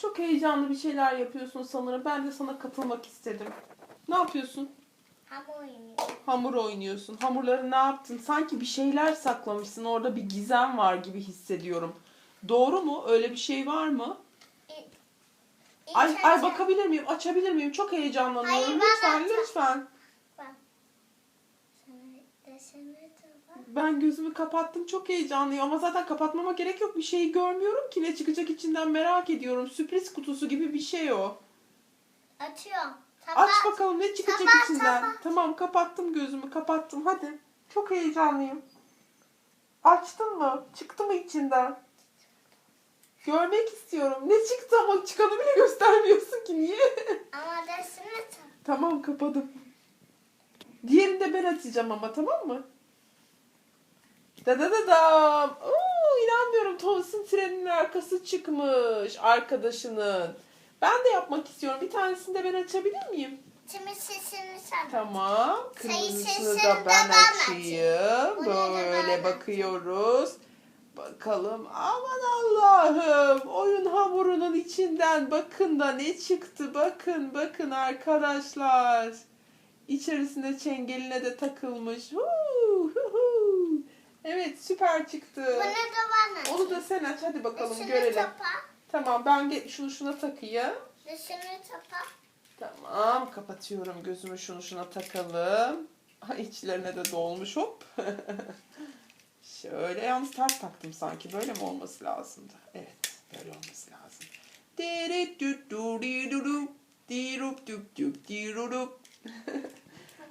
Çok heyecanlı bir şeyler yapıyorsun sanırım. Ben de sana katılmak istedim. Ne yapıyorsun? Hamur oynuyor. Hamur oynuyorsun. Hamurları ne yaptın? Sanki bir şeyler saklamışsın. Orada bir gizem var gibi hissediyorum. Doğru mu? Öyle bir şey var mı? İlk, Ay, ay bakabilir miyim? Açabilir miyim? Çok heyecanlanıyorum. Hayır, ben lütfen, açacağım. lütfen. Bak. Sana desene. Ben gözümü kapattım. Çok heyecanlıyım ama zaten kapatmama gerek yok. Bir şeyi görmüyorum ki ne çıkacak içinden merak ediyorum. Sürpriz kutusu gibi bir şey o. Açıyorum. Aç bakalım ne çıkacak Kapat, içinden. kapat. Tamam kapattım gözümü kapattım. Hadi. Çok heyecanlıyım. Açtın mı? Çıktı mı içinden? Görmek istiyorum. Ne çıktı ama çıkanı bile göstermiyorsun ki. Niye? Ama de. tamam kapadım. Diğerini de ben açacağım ama tamam mı? Da da da da. Oo, inanmıyorum. Thomas'ın treninin arkası çıkmış arkadaşının. Ben de yapmak istiyorum. Bir tanesini de ben açabilir miyim? Şimdi sesini sen. Tamam. Kırmızısını da de ben açayım. Böyle bakıyoruz. Bakalım. Aman Allah'ım. Oyun hamurunun içinden bakın da ne çıktı. Bakın bakın arkadaşlar. İçerisine çengeline de takılmış. Huu, hu hu. Evet süper çıktı. Bunu da ben Onu da sen aç hadi bakalım Dışını görelim. tapa. Tamam ben ge- şunu şuna takayım. Dışını tapa. Tamam kapatıyorum gözümü şunu şuna takalım. Ay, içlerine de dolmuş hop. Şöyle yalnız ters taktım sanki. Böyle mi olması lazımdı? Evet böyle olması lazım.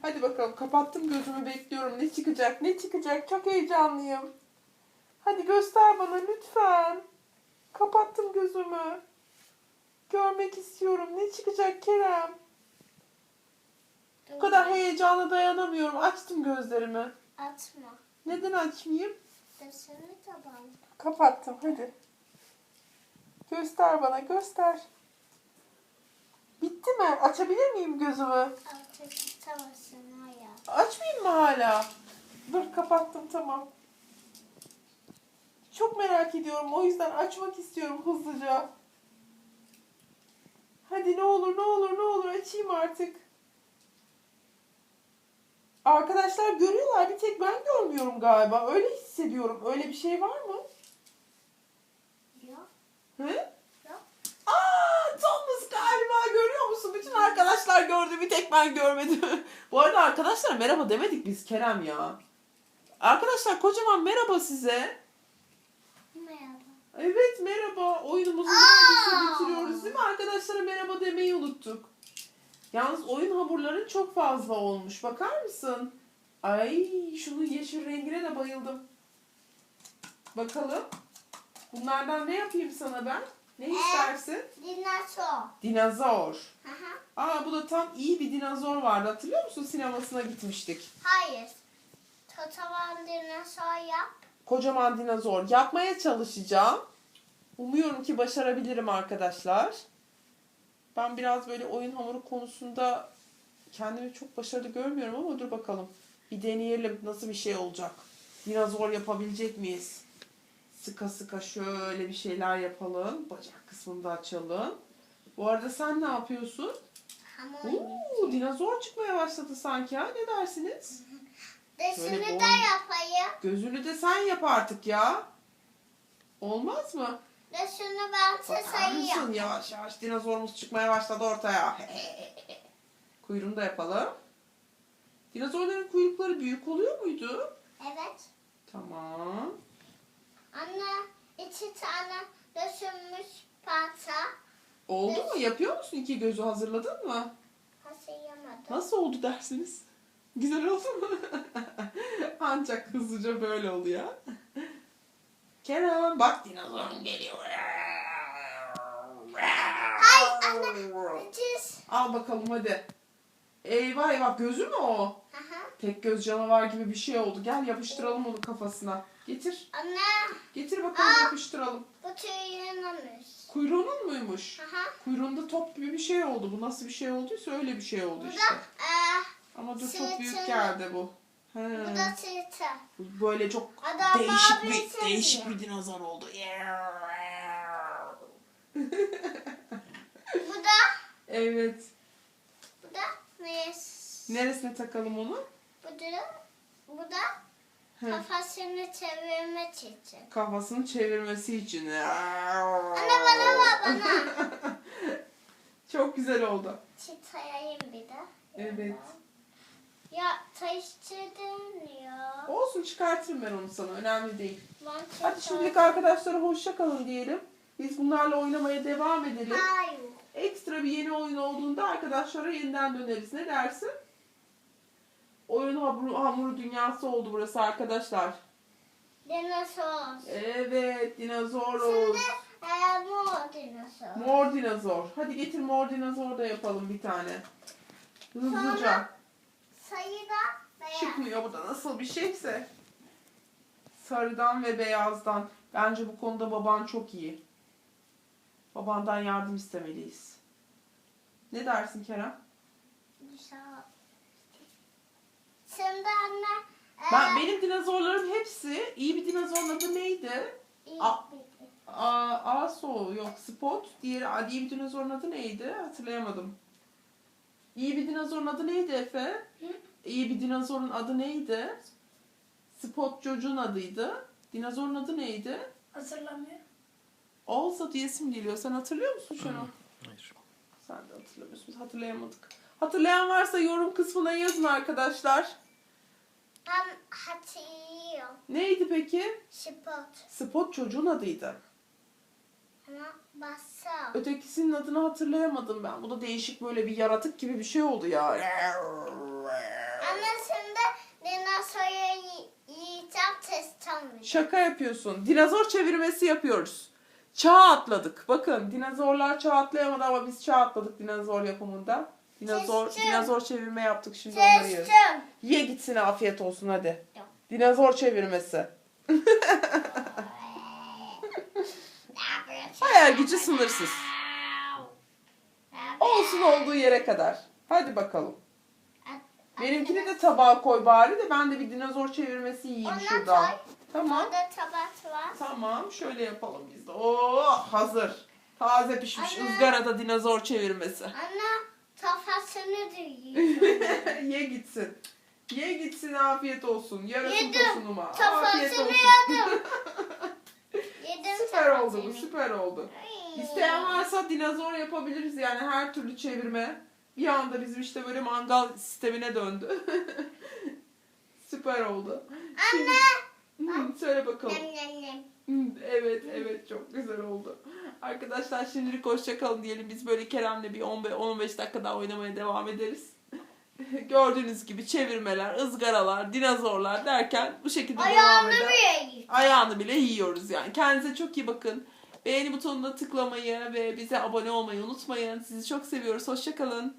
Hadi bakalım kapattım gözümü bekliyorum. Ne çıkacak ne çıkacak çok heyecanlıyım. Hadi göster bana lütfen. Kapattım gözümü. Görmek istiyorum. Ne çıkacak Kerem? Bu kadar heyecanla dayanamıyorum. Açtım gözlerimi. Atma. Neden açmayayım? Dışını tapa. Kapattım hadi. Göster bana göster. Bitti mi? Açabilir miyim gözümü? Artık tutamazsın ya. Açmayayım mı hala? Dur kapattım tamam. Çok merak ediyorum. O yüzden açmak istiyorum hızlıca. Hadi ne olur ne olur ne olur açayım artık. Arkadaşlar görüyorlar bir tek ben görmüyorum galiba. Öyle hissediyorum. Öyle bir şey var mı? Yok. Hı? Yok. Aa, Thomas galiba görüyor musun? Bütün arkadaşlar gördü bir tek ben görmedim. Bu arada arkadaşlar merhaba demedik biz Kerem ya. Arkadaşlar kocaman merhaba size. Merhaba. Evet merhaba. Oyunumuzu neredeyse bitiriyoruz değil mi? Arkadaşlara merhaba demeyi unuttuk. Yalnız oyun hamurların çok fazla olmuş. Bakar mısın? Ay şunun yeşil rengine de bayıldım. Bakalım. Bunlardan ne yapayım sana ben? Ne istersin? Dinozor. Dinozor. Aha. Aa bu da tam iyi bir dinozor vardı. Hatırlıyor musun? Sinemasına gitmiştik. Hayır. Totavan dinozor yap. Kocaman dinozor. Yapmaya çalışacağım. Umuyorum ki başarabilirim arkadaşlar. Ben biraz böyle oyun hamuru konusunda kendimi çok başarılı görmüyorum ama dur bakalım. Bir deneyelim nasıl bir şey olacak. Dinozor yapabilecek miyiz? Sıka sıka şöyle bir şeyler yapalım. Bacak kısmını da açalım. Bu arada sen ne yapıyorsun? Hamur. Oo, dinozor çıkmaya başladı sanki ha. Ne dersiniz? Dışını da yapayım. Gözünü de sen yap artık ya. Olmaz mı? Dışını ben sayayım. Yavaş yavaş dinozorumuz çıkmaya başladı ortaya. Kuyruğunu da yapalım. Dinozorların kuyrukları büyük oluyor muydu? Evet. Tamam. Anne iki tane döşünmüş parça. Oldu mu? Yapıyor musun? İki gözü hazırladın mı? Hasıyamadım. Nasıl oldu dersiniz? Güzel oldu mu? Ancak hızlıca böyle oluyor. Kerem bak dinozorun geliyor. Hay anne. Al bakalım hadi. Eyvah eyvah gözü mü o? Aha. Tek göz canavar gibi bir şey oldu. Gel yapıştıralım onu kafasına. Getir. Anne Getir bakalım Aa. yapıştıralım. Bu tüyünümüş. Kuyruğunun muymuş? Aha. Kuyruğunda top gibi bir şey oldu. Bu nasıl bir şey olduysa öyle bir şey oldu Bu işte. da eee, Ama dur çok büyük geldi bu. He. bu da sırtı. Bu Böyle çok Adam değişik bir sesi. değişik bir dinozor oldu. Evet. Bu da neresi? Neresine takalım onu? Bu da, bu da. Kafasını çevirmek için. Kafasını çevirmesi için. Anne bana bak bana. Çok güzel oldu. Çıtayayım bir de. Evet. Ya taşçıdın ya. Olsun çıkartırım ben onu sana. Önemli değil. Ben Hadi şimdilik arkadaşlara hoşça kalın diyelim. Biz bunlarla oynamaya devam edelim. Hayır. Ekstra bir yeni oyun olduğunda arkadaşlara yeniden döneriz. Ne dersin? Oyun hamuru, hamuru dünyası oldu burası arkadaşlar. Dinozor. Evet dinozor Şimdi oldu. e, mor dinozor. Mor dinozor. Hadi getir mor dinozor da yapalım bir tane. Hızlıca. Sonra- beyaz. Çıkmıyor bu da nasıl bir şeyse. Sarıdan ve beyazdan. Bence bu konuda baban çok iyi. Babandan yardım istemeliyiz. Ne dersin Kerem? Güzel. Şimdi anne. e, Ben benim dinozorlarım hepsi iyi bir dinozorun adı neydi? iyi A- bir- Aa, Aso yok Spot. Diğeri Aa, iyi bir dinozorun adı neydi? Hatırlayamadım. İyi bir dinozorun adı neydi Efe? Hı? İyi bir dinozorun adı neydi? Spot çocuğun adıydı. Dinozorun adı neydi? Hazırlamıyor. Olsa diyesim geliyor. Sen hatırlıyor musun şunu? Hayır. Sen de hatırlamıyorsun. Biz hatırlayamadık. Hatırlayan varsa yorum kısmına yazın arkadaşlar. Ben hatırlıyorum. Neydi peki? Spot. Spot çocuğun adıydı. Ama bassam. Ötekisinin adını hatırlayamadım ben. Bu da değişik böyle bir yaratık gibi bir şey oldu ya. Şimdi dinozoru yi- yiyeceğim testten Şaka yapıyorsun. Dinozor çevirmesi yapıyoruz. Çağ atladık. Bakın dinozorlar çağ atlayamadı ama biz çağ atladık dinozor yapımında. Dinozor, Kestim. dinozor çevirme yaptık şimdi onları yiyoruz. Ye gitsin afiyet olsun hadi. Yok. Dinozor çevirmesi. Hayal gücü sınırsız. Olsun olduğu yere kadar. Hadi bakalım. Benimkini de tabağa koy bari de ben de bir dinozor çevirmesi yiyeyim Ona şuradan. koy. Tamam. Orada tabak var. Tamam şöyle yapalım biz de. Oo hazır. Taze pişmiş Anne. ızgarada dinozor çevirmesi. Ana kafasını da yiyor. Ye gitsin. Ye gitsin afiyet olsun. Yarasın Yedim. tosunuma. Afiyet olsun. yedim. Yedim Süper oldu bu süper oldu. Ay. İsteyen varsa dinozor yapabiliriz yani her türlü çevirme. Bir anda bizim işte böyle mangal sistemine döndü. süper oldu. Anne. Söyle bakalım. Nem nem nem. Hı, Evet evet çok güzel oldu. Arkadaşlar şimdilik hoşça kalın diyelim. Biz böyle Kerem'le bir 10-15 dakika daha oynamaya devam ederiz. Gördüğünüz gibi çevirmeler, ızgaralar, dinozorlar derken bu şekilde devam Ayağını eder. bile yiyor. Ayağını bile yiyoruz yani. Kendinize çok iyi bakın. Beğeni butonuna tıklamayı ve bize abone olmayı unutmayın. Sizi çok seviyoruz. Hoşça kalın.